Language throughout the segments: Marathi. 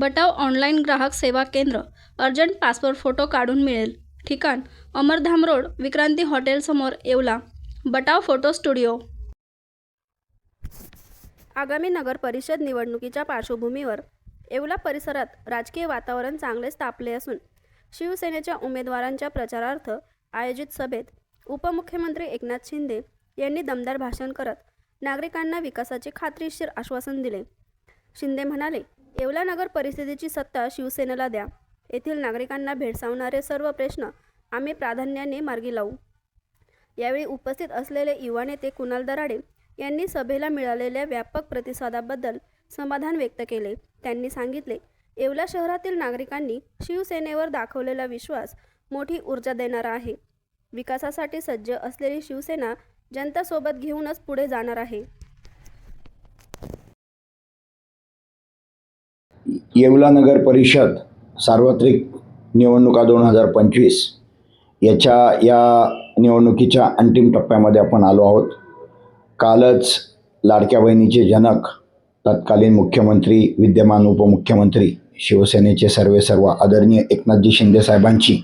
बटाव ऑनलाईन ग्राहक सेवा केंद्र अर्जंट पासपोर्ट फोटो काढून मिळेल. ठिकाण अमरधाम रोड विक्रांती हॉटेलसमोर येवला. Batav photo studio. आगामी नगर परिषद निवडणुकीच्या पार्श्वभूमीवर येवला परिसरात राजकीय वातावरण चांगलेच तापले असून शिवसेनेच्या उमेदवारांच्या प्रचारार्थ आयोजित सभेत उपमुख्यमंत्री एकनाथ शिंदे यांनी दमदार भाषण करत नागरिकांना विकासाचे खात्रीशीर आश्वासन दिले. शिंदे म्हणाले येवला नगर परिस्थितीची सत्ता शिवसेनेला द्या. येथील नागरिकांना भेडसावणारे सर्व प्रश्न आम्ही प्राधान्याने मार्गी लावू. यावेळी उपस्थित असलेले युवा नेते कुणाल दराडे यांनी सभेला मिळालेल्या व्यापक प्रतिसादाबद्दल समाधान व्यक्त केले. त्यांनी सांगितले येवला शहरातील नागरिकांनी शिवसेनेवर दाखवलेला विश्वास मोठी ऊर्जा देणारा आहे. विकासासाठी सज्ज असलेली शिवसेना जनतासोबत घेऊनच पुढे जाणार आहे. येवला नगर परिषद सार्वत्रिक निवडणुका दोन हजार पंचवीस याच्या या निवडणुकीच्या अंतिम टप्प्यामध्ये आपण आलो आहोत. कालच लाडक्या बहिणीचे जनक तत्कालीन मुख्यमंत्री विद्यमान उपमुख्यमंत्री शिवसेनेचे सर्वे सर्व आदरणीय एकनाथजी शिंदे साहेबांची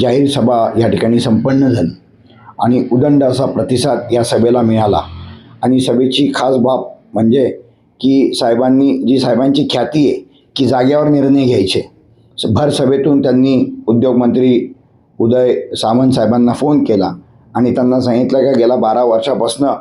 जाहीर सभा या ठिकाणी संपन्न झाली आणि उदंड असा प्रतिसाद या सभेला मिळाला. आणि सभेची खास बाब म्हणजे की साहेबांनी जी साहेबांची ख्याती आहे की जाग्यावर निर्णय घ्यायचे. भर सभेतून त्यांनी उद्योगमंत्री उदय सामंत साहेबांना फोन केला आणि त्यांना सांगितलं का गेल्या बारा वर्षापासनं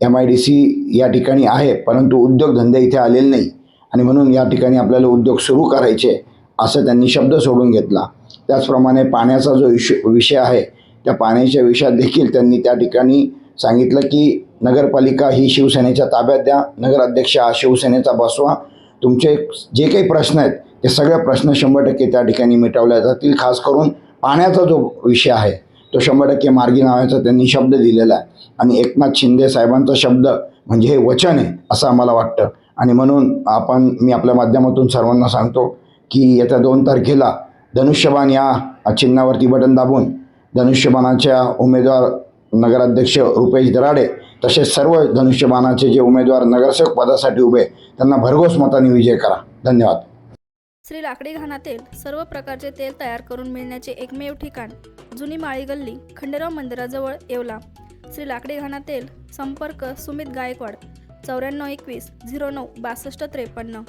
एम आय डी सी या ठिकाणी आहे परंतु उद्योगधंदे इथे आलेले नाही. आणि म्हणून या ठिकाणी आपल्याला उद्योग सुरू करायचे असं त्यांनी शब्द सोडून घेतला. त्याचप्रमाणे पाण्याचा जो विषय विषय आहे त्या पाण्याच्या विषयात देखील त्यांनी त्या ठिकाणी सांगितलं की नगरपालिका ही शिवसेनेच्या ताब्यात द्या नगराध्यक्ष हा शिवसेनेचा बसवा. तुमचे जे काही प्रश्न आहेत ते सगळे प्रश्न शंभर टक्के त्या ठिकाणी मिटवल्या जातील खास करून पाण्याचा जो विषय आहे तो शंभर टक्के मार्गी लावायचा त्यांनी शब्द दिलेला आहे. आणि एकनाथ शिंदे साहेबांचा शब्द म्हणजे हे वचन आहे असं आम्हाला वाटतं. आणि म्हणून आपण मी आपल्या माध्यमातून सर्वांना सांगतो की येत्या दोन तारखेला धनुष्यबाण या चिन्हावरती बटन दाबून धनुष्यबाणाच्या उमेदवार नगराध्यक्ष रुपेश दराडे तसेच सर्व धनुष्यबाणाचे जे उमेदवार नगरसेवक पदासाठी उभे त्यांना भरघोस मताने विजय करा. धन्यवाद. श्री लाकडी घाणातील सर्व प्रकारचे तेल तयार करून मिळण्याचे एकमेव ठिकाण जुनी माळी गल्ली खंडेराव मंदिराजवळ येवला. श्री लाकडी घाणातील संपर्क सुमित गायकवाड चौऱ्याण्णव एकवीस झिरो नऊ बासष्ट त्रेपन्न.